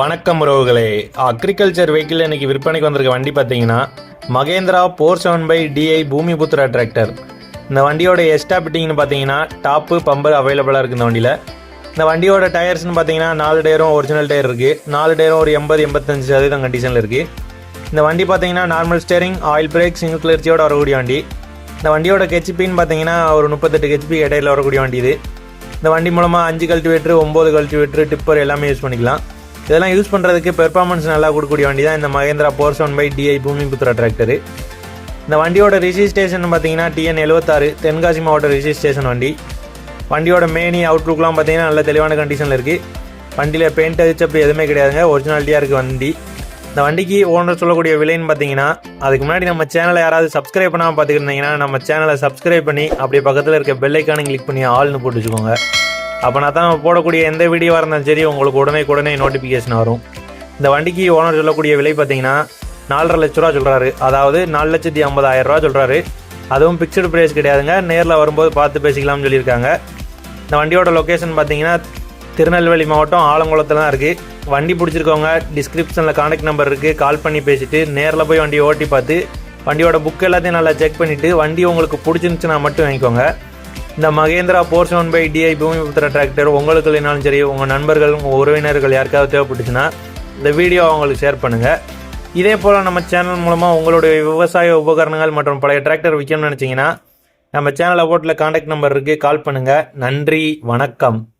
வணக்கம் உறவுகளே. Agriculture vehicle இன்னைக்கு விற்பனைக்கு வந்திருக்க வண்டி பார்த்தீங்கன்னா Mahindra four seven five DI Bhoomiputra tractor இந்த வண்டியோட எஸ்டா பிட்டிங்னு பார்த்தீங்கன்னா டாப்பு பம்பர் அவைலபிளாக இருக்குது இந்த வண்டியில். இந்த வண்டியோட டயர்ஸ்னு பார்த்தீங்கன்னா நாலு டயரும் ஒரிஜினல் டயர் இருக்குது நாலு டயரும் ஒரு எண்பது எண்பத்தஞ்சு சதவீதம் கண்டிஷனில் இருக்குது இந்த வண்டி பார்த்தீங்கன்னா normal steering oil brake single கிளர்ச்சியோட வரக்கூடிய வண்டி. இந்த வண்டியோட ஹெச்பின்னு பார்த்தீங்கன்னா ஒரு முப்பத்தெட்டு ஹெச்பி இடையில வரக்கூடிய வண்டி இது. இந்த வண்டி மூலமாக அஞ்சு கல்டிவேட்டர் ஒம்பது கல்டிவேட்டர் டிப்பர் எல்லாமே யூஸ் பண்ணிக்கலாம். இதெல்லாம் யூஸ் பண்ணுறதுக்கு பெர்ஃபார்மன்ஸ் நல்லா கொடுக்கக்கூடிய வண்டி தான் இந்த Mahindra four seven five DI Bhoomiputra tractor இந்த வண்டியோட ரிஜிஸ்ட்ரேஷன் பார்த்தீங்கன்னா டிஎன் எழுபத்தாறு தென்காசி மாவட்ட ரிஜிஸ்ட்ரேஷன் வண்டி. வண்டியோட மேனி அவுட்லுக்லாம் பார்த்தீங்கன்னா நல்ல தெளிவான கண்டிஷனில் இருக்குது வண்டியில் பெயிண்ட் அடிச்சு எதுவுமே கிடையாதுங்க. ஒரிஜினாலிட்டியாக இருக்குது வண்டி. இந்த வண்டிக்கு ஓனர் சொல்லக்கூடிய விலைன்னு பார்த்தீங்கன்னா அதுக்கு முன்னாடி நம்ம சேனலை யாராவது சப்ஸ்கிரைப் பண்ணாமல் பார்த்துக்கிருந்தீங்கன்னா நம்ம சேனலை சப்ஸ்கிரைப் பண்ணி அப்படியே பக்கத்தில் இருக்க பெல் ஐக்கானை கிளிக் பண்ணி ஆள்னு போட்டு வச்சுக்கோங்க. அப்போனா தான் போடக்கூடிய எந்த வீடியோவாக இருந்தாலும் சரி உங்களுக்கு உடனே உடனே நோட்டிஃபிகேஷன் வரும். இந்த வண்டிக்கு ஓனர் சொல்லக்கூடிய விலை பார்த்தீங்கன்னா நாலரை லட்ச ரூபா சொல்கிறாரு அதாவது நாலு லட்சத்தி ஐம்பதாயிரம் ரூபா சொல்கிறாரு அதுவும் பிக்சடு ப்ரைஸ் கிடையாதுங்க. நேரில் வரும்போது பார்த்து பேசிக்கலாம்னு சொல்லியிருக்காங்க. இந்த வண்டியோட லொக்கேஷன் பார்த்தீங்கன்னா திருநெல்வேலி மாவட்டம் ஆலங்குளத்தில் தான் இருக்குது வண்டி பிடிச்சிருக்கவங்க டிஸ்கிரிப்ஷனில் கான்டாக்ட் நம்பர் இருக்குது கால் பண்ணி பேசிவிட்டு நேரில் போய் வண்டியை ஓட்டி பார்த்து வண்டியோட புக் எல்லாத்தையும் நல்லா செக் பண்ணிவிட்டு வண்டி உங்களுக்கு பிடிச்சிருந்துச்சுன்னா மட்டும் வாங்கிக்கோங்க. இந்த Mahindra four seven five DI Bhoomiputra tractor உங்களுக்கு இல்லைனாலும் சரி உங்கள் நண்பர்கள் உங்கள் உறவினர்கள் யாருக்காவது தேவைப்பட்டுச்சுன்னா இந்த வீடியோ அவங்களுக்கு ஷேர் பண்ணுங்கள் இதே போல் நம்ம சேனல் மூலமாக உங்களுடைய விவசாய உபகரணங்கள் மற்றும் பழைய டிராக்டர் விற்கணும்னு நினச்சிங்கன்னா நம்ம சேனலை அவோட்டில் காண்டாக்ட் நம்பர் இருக்குது கால் பண்ணுங்கள் நன்றி. வணக்கம்.